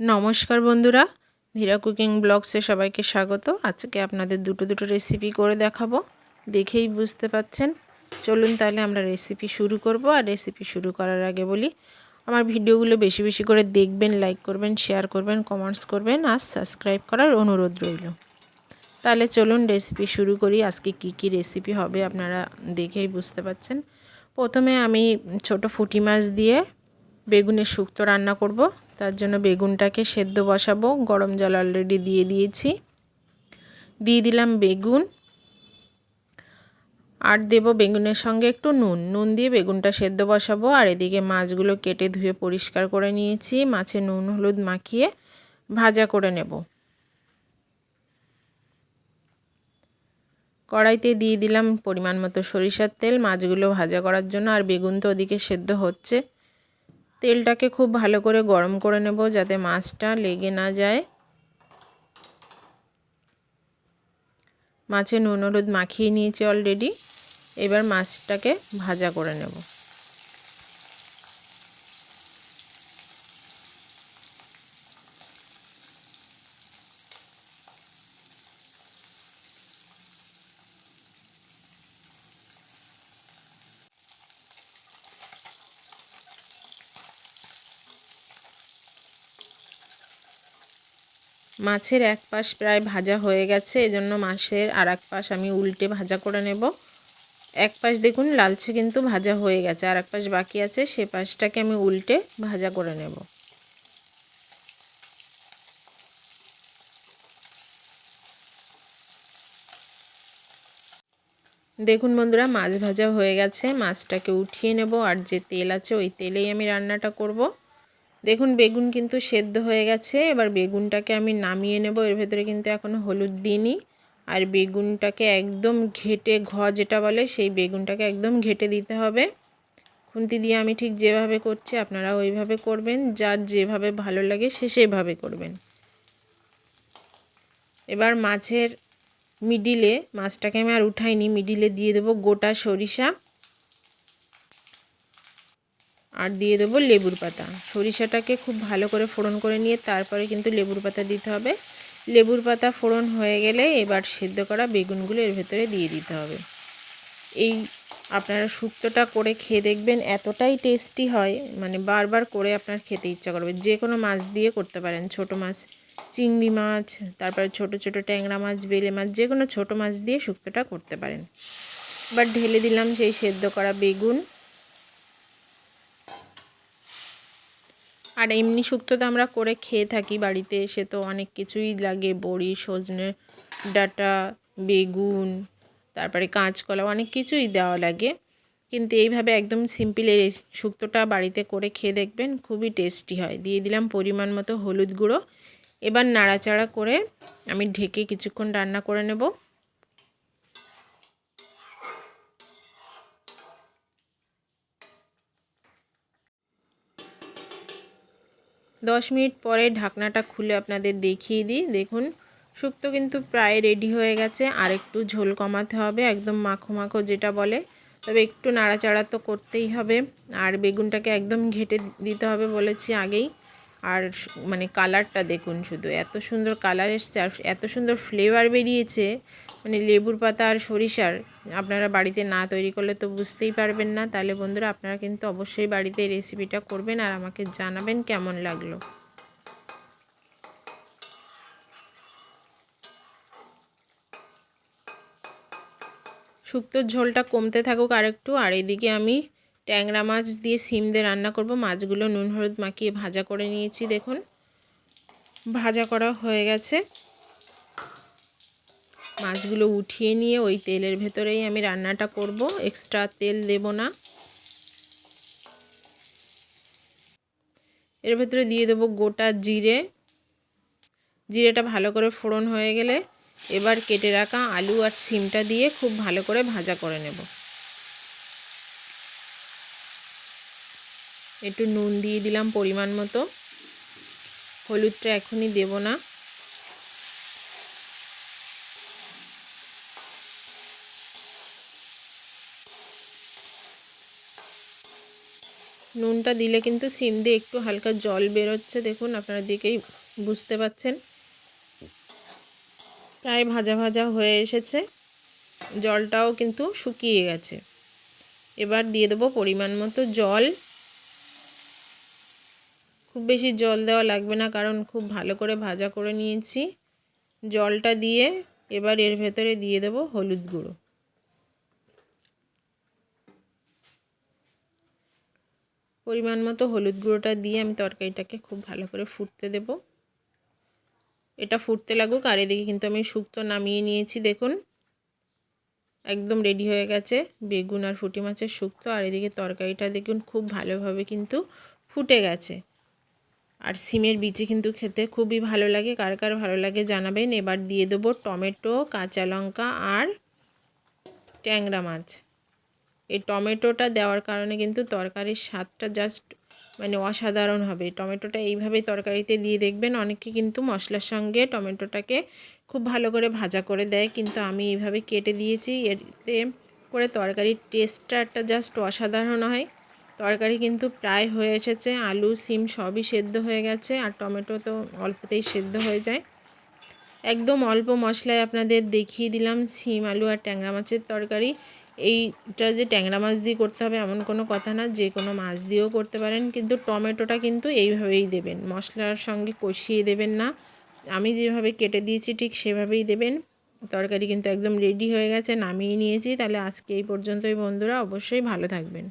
নমস্কার বন্ধুরা ধীরা কুকিং ব্লগসে সবাইকে স্বাগত। আজকে আপনাদের দুটো দুটো রেসিপি করে দেখাবো। দেখেই বুঝতে পাচ্ছেন। চলুন তাহলে আমরা রেসিপি শুরু করব। আর রেসিপি শুরু করার আগে বলি, আমার ভিডিওগুলো বেশি বেশি করে দেখবেন লাইক করবেন শেয়ার করবেন কমেন্টস করবেন, আর সাবস্ক্রাইব করার অনুরোধ রইল। তাহলে চলুন রেসিপি শুরু করি। আজকে কি কি রেসিপি হবে আপনারা দেখেই বুঝতে পাচ্ছেন। প্রথমে আমি ছোট ফুটি মাছ দিয়ে বেগুনের শুক্তো রান্না করব। তার জন্য বেগুনটাকে সেদ্ধ বসাবো। গরম জল অলরেডি দিয়ে দিয়েছি। দিয়ে দিলাম বেগুন। আর দেব বেগুনের সঙ্গে একটু নুন। নুন দিয়ে বেগুনটা সেদ্ধ বসাবো। আর এদিকে মাছগুলো কেটে ধুয়ে পরিষ্কার করে নিয়েছি। মাছে নুন, হলুদ মাখিয়ে ভাজা করে নেব। কড়াইতে দিয়ে দিলাম পরিমাণ মতো সরিষার তেল। মাছগুলো ভাজা করার জন্য। আর বেগুন তো ওদিকে সেদ্ধ হচ্ছে। তেলটাকে খুব ভালো করে গরম করে নেব যাতে মাছটা লেগে না যায়। মাছে নুন, হলুদ মাখিয়ে নিয়েছি অলরেডি এবার মাছটাকে ভাজা করে নেব। মাছের এক পাশ প্রায় ভাজা হয়ে গেছে, এজন্য মাছের আর এক পাশ আমি উল্টে ভাজা করে নেব। এক পাশ দেখুন লালচে কিন্তু ভাজা হয়ে গেছে আর এক পাশ বাকি আছে, সে পাশটাকে আমি উল্টে ভাজা করে নেব। দেখুন বন্ধুরা, মাছ ভাজা হয়ে গেছে, মাছটাকে উঠিয়ে নেব, আর যে তেল আছে ওই তেলেই আমি রান্নাটা করব। দেখুন, বেগুন কিন্তু সেদ্ধ হয়ে গেছে। এবার বেগুনটাকে আমি নামিয়ে নেব। এর ভেতরে কিন্তু এখনও হলুদ দিইনি। আর বেগুনটাকে একদম ঘেটে, ঘ যেটা বলে, সেই বেগুনটাকে একদম ঘেটে দিতে হবে। খুন্তি দিয়ে আমি ঠিক যেভাবে করছি আপনারা ওইভাবে করবেন। যার যেভাবে ভালো লাগে, সে সেভাবে করবেন। এবার মাছের মিডিলে, মাছটাকে আমি আর উঠাইনি, মিডিলে দিয়ে দেবো গোটা সরিষা। আর দিয়ে দেবো লেবুর পাতা। সরিষাটাকে খুব ভালো করে ফোড়ন করে নিয়ে তারপরে কিন্তু লেবুর পাতা দিতে হবে। লেবুর পাতা ফোড়ন হয়ে গেলে এবার সেদ্ধ করা বেগুনগুলো এর ভেতরে দিয়ে দিতে হবে। এই আপনারা শুক্তোটা করে খেয়ে দেখবেন এতটাই টেস্টি হয় মানে বারবার করে আপনার খেতে ইচ্ছা করবে। যে কোনো মাছ দিয়ে করতে পারেন, ছোট মাছ, চিংড়ি মাছ, তারপরে ছোট ছোট ট্যাংরা মাছ, বেলে মাছ, যে কোনো ছোটো মাছ দিয়ে শুক্তোটা করতে পারেন। এবার ঢেলে দিলাম সেই সেদ্ধ করা বেগুন। আর এমনি শুক্তো তো আমরা করে খেয়ে থাকি বাড়িতে, সে তো অনেক কিছুই লাগে, বড়ি, সজনে, ডাটা, বেগুন, তারপরে কাঁচকলা, অনেক কিছুই দেওয়া লাগে। কিন্তু এইভাবে একদম সিম্পল এই শুক্তোটা বাড়িতে করে খেয়ে দেখবেন খুবই টেস্টি হয়। দিয়ে দিলাম পরিমাণ মতো হলুদ গুঁড়ো। এবার নাড়াচাড়া করে আমি ঢেকে কিছুক্ষণ রান্না করে নেব। দশ মিনিট পরে ঢাকনাটা খুলে আপনাদের দেখিয়ে দিই। দেখুন শুক্তো কিন্তু প্রায় রেডি হয়ে গেছে। আর একটু ঝোল কমাতে হবে, একদম মাখো মাখো যেটা বলে। তবে একটু নাড়াচাড়া তো করতেই হবে। আর বেগুনটাকে একদম ঘেটে দিতে হবে বলেছি আগেই। আর মানে কালারটা দেখুন শুধু, এত সুন্দর কালার এসছে আর এত সুন্দর ফ্লেভার বেরিয়েছে মানে লেবুর পাতা আর সরিষার, আপনারা বাড়িতে না তৈরি করলে তো বুঝতেই পারবেন না, তাহলে বন্ধুরা আপনারা কিন্তু অবশ্যই বাড়িতে রেসিপিটা করবেন আর আমাকে জানাবেন কেমন লাগল। শুক্তোর ঝোলটা কমতে থাকুক আরেকটু, আর এদিকে আমি ট্যাংরা মাছ দিয়ে সিম দিয়ে রান্না করব। মাছগুলো নুন, হলুদ মাখিয়ে ভাজা করে নিয়েছি, দেখুন। ভাজা করা হয়ে গেছে। মাছগুলো উঠিয়ে নিয়ে ওই তেলের ভেতরেই আমি রান্নাটা করব। এক্সট্রা তেল দেব না। এর ভেতরে দিয়ে দেবো গোটা জিরে। জিরেটা ভালো করে ফোড়ন হয়ে গেলে এবার কেটে রাখা আলু আর সিমটা দিয়ে খুব ভালো করে ভাজা করে নেব। একটু নুন দিয়ে দিলাম পরিমাণ মতো। হলুদটা এখনই দেব না। নুনটা দিলে কিন্তু সিম দিয়ে একটু হালকা জল বেরোচ্ছে, দেখুন আপনারা দিকেই বুঝতে পাচ্ছেন। প্রায় ভাজা ভাজা হয়ে এসেছে। জলটাও কিন্তু শুকিয়ে গেছে। এবার দিয়ে দেবো পরিমাণ মতো জল। খুব বেশি জল দেওয়া লাগবে না, কারণ খুব ভালো করে ভাজা করে নিয়েছি। জলটা দিয়ে এবার এর ভেতরে দিয়ে দেবো হলুদ গুঁড়ো। পরিমাণ মতো হলুদ গুঁড়োটা দিয়ে আমি তরকারিটাকে খুব ভালো করে ফুটতে দেব। এটা ফুটতে লাগুক, আর এদিকে কিন্তু আমি শুক্তো নামিয়ে নিয়েছি, দেখুন। একদম রেডি হয়ে গেছে বেগুন আর ফুটি মাছের শুক্তো, আর এদিকে তরকারিটা দেখুন খুব ভালোভাবে কিন্তু ফুটে গেছে। আর সিমের বিচি কিন্তু খেতে খুবই ভালো লাগে। কার কার ভালো লাগে জানাবেন। এবার দিয়ে দেবো টমেটো, কাঁচা লঙ্কা আর ট্যাংরা মাছ। এই টমেটোটা দেওয়ার কারণে কিন্তু তরকারির স্বাদটা জাস্ট মানে অসাধারণ হবে। টমেটোটা এইভাবেই তরকারিতে দিয়ে দেখবেন। অনেকে কিন্তু মশলার সঙ্গে টমেটোটাকে খুব ভালো করে ভাজা করে দেয়। কিন্তু আমি এইভাবে কেটে দিয়েছি। এতে করে তরকারির টেস্টটা একটা জাস্ট অসাধারণ হয়। তরকারি কিন্তু প্রায় হয়ে এসেছে, আলু, সিম সবই সেদ্ধ হয়ে গেছে আর টমেটো তো অল্পতেই সেদ্ধ হয়ে যায়। একদম অল্প মশলায় আপনাদের দেখিয়ে দিলাম সিম, আলু আর ট্যাংরা মাছের তরকারি। এইটা যে ট্যাংরা মাছ দিয়ে করতে হবে এমন কোনো কথা না, যে কোনো মাছ দিয়েও করতে পারেন, কিন্তু টমেটোটা কিন্তু এইভাবেই দেবেন, মশলার সঙ্গে কষিয়ে দেবেন না। আমি যেভাবে কেটে দিয়েছি ঠিক সেভাবেই দেবেন। তরকারি কিন্তু একদম রেডি হয়ে গেছে, নামিয়ে নিয়েছি, তাহলে আজকে এই পর্যন্তই বন্ধুরা, অবশ্যই ভালো থাকবেন।